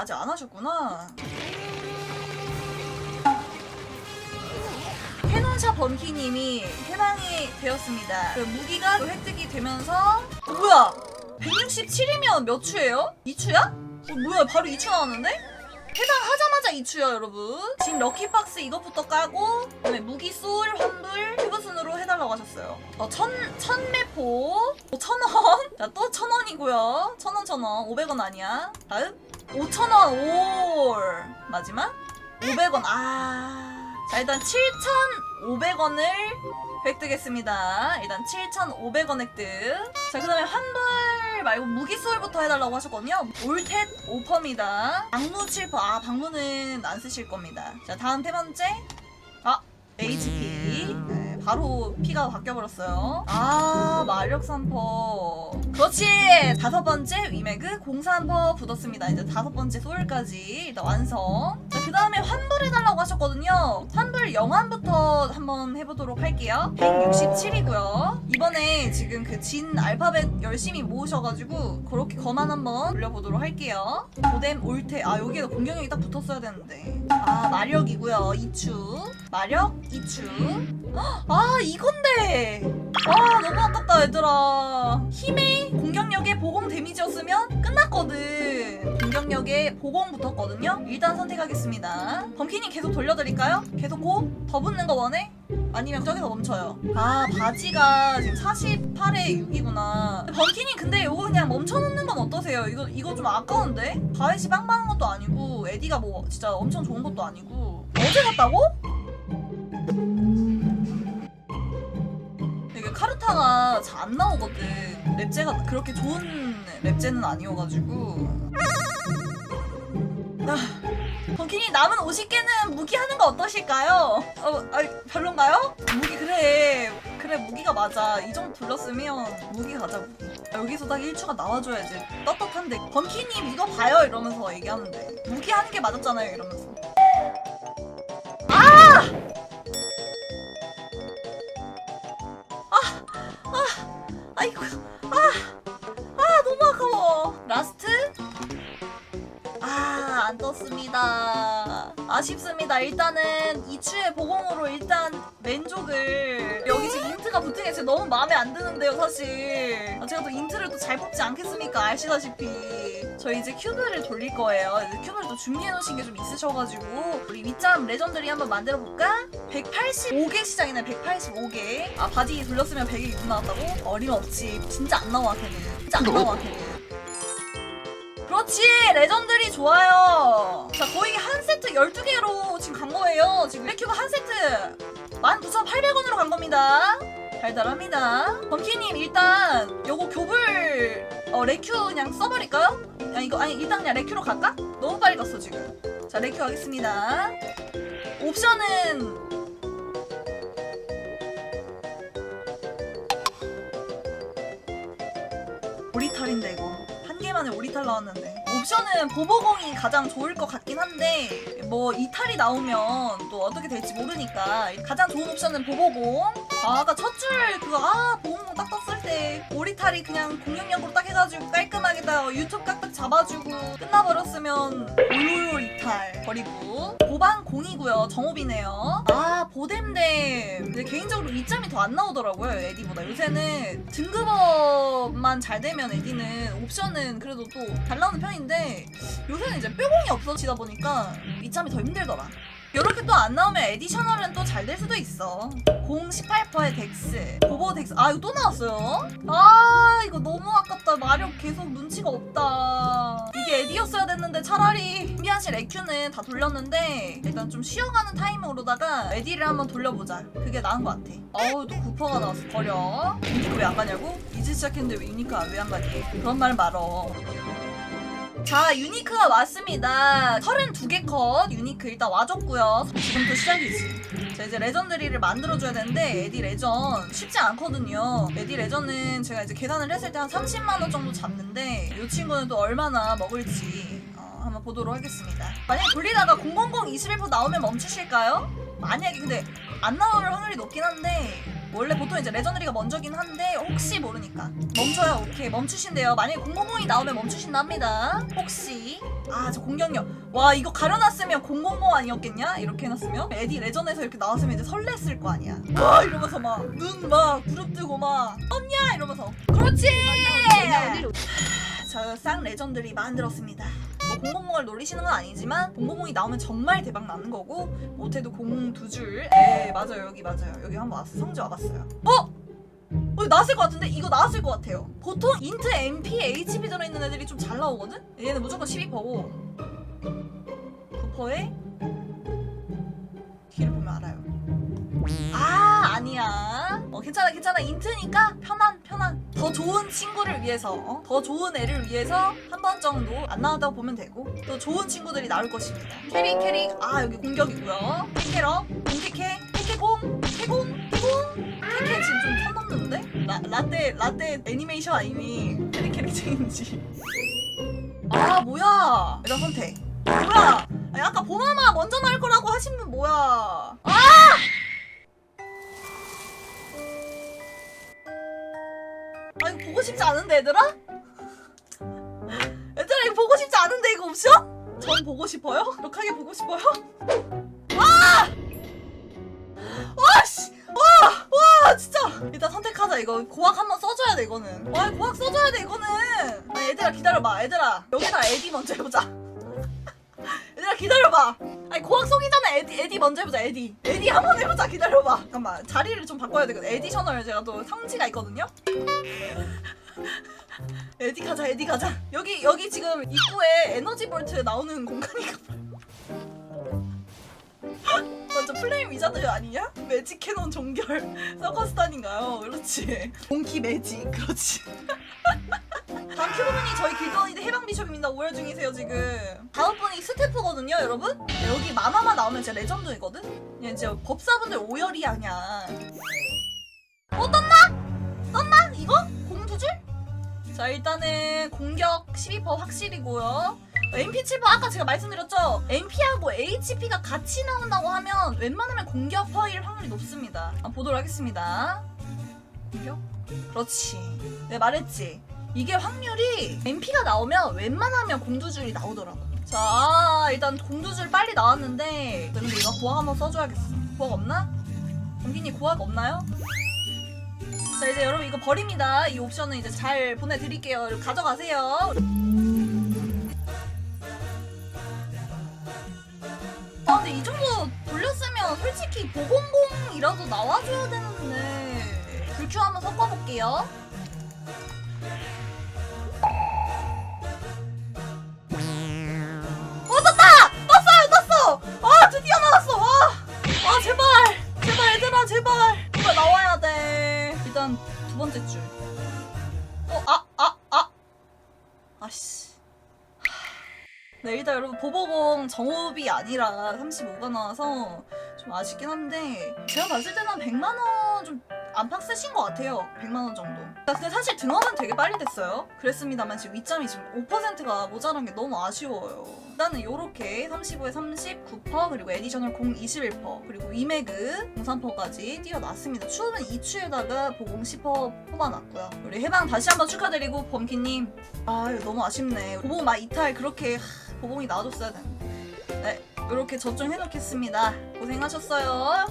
아직 안 하셨구나. 캐논샤 번키님이 해방이 되었습니다. 그 무기가 또 획득이 되면서 어, 뭐야? 167이면 몇 추예요? 2추야? 어, 뭐야? 바로 2추 나왔는데? 해방하자마자 2추요 여러분. 진 럭키박스 이것부터 까고 그다음에 무기 솔 환불 큐브순으로 해달라고 하셨어요. 어, 천, 천매포 어, 천원 자또 천원이고요. 천원 천원 500원 아니야. 다음 5천원 올 마지막 500원 아. 자 일단 7,500원을 획득했습니다. 일단 7,500원 획득. 자 그 다음에 환불 말고 무기 소울부터 해달라고 하셨거든요. 올텟 5퍼입니다. 방무 7퍼. 아 방무는 안 쓰실 겁니다. 자 다음 세 번째. 아. 네, 바로 피가 바뀌어버렸어요. 아 마력 3퍼. 그렇지. 다섯 번째 위메그 03퍼 굳었습니다. 이제 다섯 번째 소울까지 일단 완성. 자 그 다음에 환불해달라고 하셨거든요. 환불 영환부터 한번 해보도록 할게요. 167이고요. 이번에 지금 그 진 알파벳 열심히 모으셔가지고 그렇게 거만 한번 올려보도록 할게요. 고뎀 올테 아 여기에 공격력이 딱 붙었어야 되는데 아 마력이고요. 2추. 마력? 2추. 아 이건데! 아 너무 아깝다 얘들아. 힘의 공격력에 보공 데미지였으면 끝났거든 공격력에 보공 붙었거든요 일단 선택하겠습니다 범키님 계속 돌려드릴까요? 계속 고? 더 붙는 거 원해? 아니면 저기서 멈춰요 아 바지가 지금 48에 6이구나 범키님 근데 이거 그냥 멈춰놓는 건 어떠세요? 이거 이거 좀 아까운데? 바렛이 빵빵한 것도 아니고 에디가 뭐 진짜 엄청 좋은 것도 아니고 어제 샀다고? 이게 카르타가 잘 안 나오거든. 랩제가 그렇게 좋은 랩제는 아니어가지고. 아, 버키니 남은 50개는 무기 하는 거 어떠실까요? 어, 아, 별론가요? 무기 그래. 그래 무기가 맞아. 이 정도 돌렸으면 무기 가자 무기. 아, 여기서 딱 1추가 나와줘야지. 떳떳한데 번키님 이거 봐요 이러면서 얘기하는데 무기 하는 게 맞았잖아요 이러면서. 떴습니다? 아쉽습니다. 일단은 이추의 보공으로 일단 맨족을 여기 지금 인트가 붙은 게 지금 너무 마음에 안 드는데요 사실. 아, 제가 또 인트를 또 잘 뽑지 않겠습니까? 아시다시피. 저 이제 큐브를 돌릴 거예요. 이제 큐브를 또 준비해 놓으신 게 좀 있으셔가지고. 우리 윗잠 레전드리 한번 만들어 볼까? 185개 시장이네 185개. 아 바지 돌렸으면 100이 6 나왔다고? 어림없지 진짜 안 나와 걔는. 진짜 안 나와 걔는. 그렇지! 레전드리 좋아요 12개로 지금 간 거예요. 지금 레큐가 한 세트. 19,800원으로 간 겁니다. 달달합니다. 범키님 일단 요거 교불 어 레큐 그냥 써버릴까요? 야 이거 아니 일단 그냥 레큐로 갈까? 너무 빨리 갔어 지금. 자 레큐 하겠습니다. 옵션은 오리탈인데 이거. 한 개만에 오리탈 나왔는데 옵션은 보보공이 가장 좋을 것 같긴 한데 뭐 이탈이 나오면 또 어떻게 될지 모르니까 가장 좋은 옵션은 보보공 아 아까 첫 줄 그거 아 보보공 딱 떴을 때 오리탈이 그냥 공격력으로 딱 해가지고 깔끔하게 다 유튜브 깍딱 잡아주고 끝나버렸으면 올롤 이탈 버리고 고방 공이고요 정옵이네요 아 보뎀댐 근데 개인적으로 이점이 더 안 나오더라고요 에디보다 요새는 등급업만 잘 되면 에디는 옵션은 그래도 또 잘 나오는 편인데 요새는 이제 뼈공이 없어지다 보니까 이점이 더 힘들더라 이렇게 또 안 나오면 에디셔널은 또 잘 될 수도 있어. 0 18%의 덱스. 보보 덱스. 아, 이거 또 나왔어요? 아, 이거 너무 아깝다. 마력 계속 눈치가 없다. 이게 에디였어야 됐는데 차라리 준비하실 에큐는 다 돌렸는데 일단 좀 쉬어가는 타이밍으로다가 에디를 한번 돌려보자. 그게 나은 것 같아. 어우, 또 구퍼가 나왔어. 버려. 유니크 왜 안 가냐고? 이제 시작했는데 왜 유니크가 왜안 가니? 그런 말 말어. 자 유니크가 왔습니다. 32개 컷 유니크 일단 와줬고요. 지금부터 시작이지 자 이제 레전드리를 만들어줘야 되는데 에디 레전 쉽지 않거든요. 에디 레전은 제가 이제 계산을 했을 때 한 30만원 정도 잡는데 이 친구는 또 얼마나 먹을지 어, 한번 보도록 하겠습니다. 만약에 돌리다가 000 21% 나오면 멈추실까요? 만약에 근데 안 나올 확률이 높긴 한데 원래 보통 이제 레전드리가 먼저긴 한데 혹시 모르니까. 멈춰요. 오케이. 멈추신대요. 만약에 000이 나오면 멈추신답니다. 혹시. 아 저 공격력. 와 이거 가려놨으면 000 아니었겠냐? 이렇게 해놨으면? 에디 레전에서 이렇게 나왔으면 이제 설렜을 거 아니야. 와 이러면서 막 눈막 부릅뜨고 막 떴냐? 이러면서. 그렇지! 저쌍 레전드리 만들었습니다 뭐 000을 노리시는 건 아니지만 000이 나오면 정말 대박 나는 거고 못해도 02줄. 에 맞아요. 여기 맞아요. 여기 한번 왔어 성지 와봤어요. 어? 어 나왔을 것 같은데? 이거 나왔을 것 같아요. 보통 인트 MP, HP 들어있는 애들이 좀 잘 나오거든? 얘는 무조건 12%고. 9%에 뒤를 보면 알아요. 아 어 괜찮아 괜찮아. 인트니까 편한 편한. 더 좋은 친구를 위해서 어? 더 좋은 애를 위해서 한 번 정도 안 나왔다고 보면 되고 또 좋은 친구들이 나올 것입니다. 캐릭 캐릭 아 여기 공격이고요. 캐캐러 공캐캐 캐캐공 캐공 캐공. 캐캐 지금 좀선 넘는데? 라, 라떼 라떼 애니메이션 아니니 캐릭 캐릭 체인지. 아 뭐야? 일단 선택. 뭐야? 아니, 아까 보마마 먼저 나올 거라고 하신 분 뭐야? 아 아 이거 보고 싶지 않은데 얘들아? 얘들아 이거 보고 싶지 않은데 이거 옵션? 전 보고 싶어요? 력하게 보고 싶어요? 와! 와 씨! 와! 와 진짜! 일단 선택하자 이거 고학 한번 써줘야 돼 이거는 와 고학 써줘야 돼 이거는 아 얘들아 기다려봐 얘들아 여기다 에디 먼저 해보자 기다려봐. 아니 고학 속이 전에 에디, 에디 먼저 해보자 에디. 에디 한번 해보자 기다려봐. 잠깐만 자리를 좀 바꿔야 되거든. 에디셔널 제가 또 성지가 있거든요? 에디 가자 에디 가자. 여기 여기 지금 입구에 에너지 볼트 나오는 공간이가 완전 플레임 위자드 아니냐? 매직 캐논 종결 서커스단인가요? 그렇지. 몽키 매직 그렇지 다음 큐브분이 저희 길거리대 해방 비숍입니다. 오열 중이세요 지금. 다음 분이 스태프거든요 여러분? 네, 여기 마마만 나오면 진짜 레전드이거든? 얘 진짜 법사분들 오열이 아니야. 어 떴나? 떴나? 이거? 공 두 줄? 자 일단은 공격 12% 확실이고요. MP7 아까 제가 말씀드렸죠? MP하고 HP가 같이 나온다고 하면 웬만하면 공격 퍼일 확률이 높습니다. 보도록 하겠습니다. 공격? 그렇지. 내가 말했지 이게 확률이 MP가 나오면 웬만하면 공두줄이 나오더라고. 자 일단 공두줄 빨리 나왔는데 근데 이거 고학 한번 써줘야겠어. 고학 없나? 공기님 고학 없나요? 자 이제 여러분 이거 버립니다. 이 옵션은 이제 잘 보내드릴게요. 가져가세요. 아 근데 이 정도 돌렸으면 솔직히 보공공이라도 나와줘야 되는데. 불큐 한번 섞어볼게요 아 제발 제발 얘들아 제발 이거 나와야 돼 일단 두 번째 줄 어? 아! 아! 아! 아씨 네 일단 여러분 보보공 정호흡이 아니라 35가 나와서 좀 아쉽긴 한데 제가 봤을 때는 한 100만원 좀 안팎 쓰신 것 같아요 100만원 정도 근데 사실 등업은 되게 빨리 됐어요. 그랬습니다만 지금 위점이 지금 5%가 모자란 게 너무 아쉬워요. 일단은 요렇게 35에 30, 9% 그리고 에디셔널 0, 21% 그리고 위메그 03%까지 띄워놨습니다. 추후는 2추에다가 보공 10% 뽑아놨고요. 우리 해방 다시 한번 축하드리고 범키님. 아 이거 너무 아쉽네. 보봉 막 이탈 그렇게 하, 보봉이 나와줬어야 되는데. 네 이렇게 저좀 해놓겠습니다. 고생하셨어요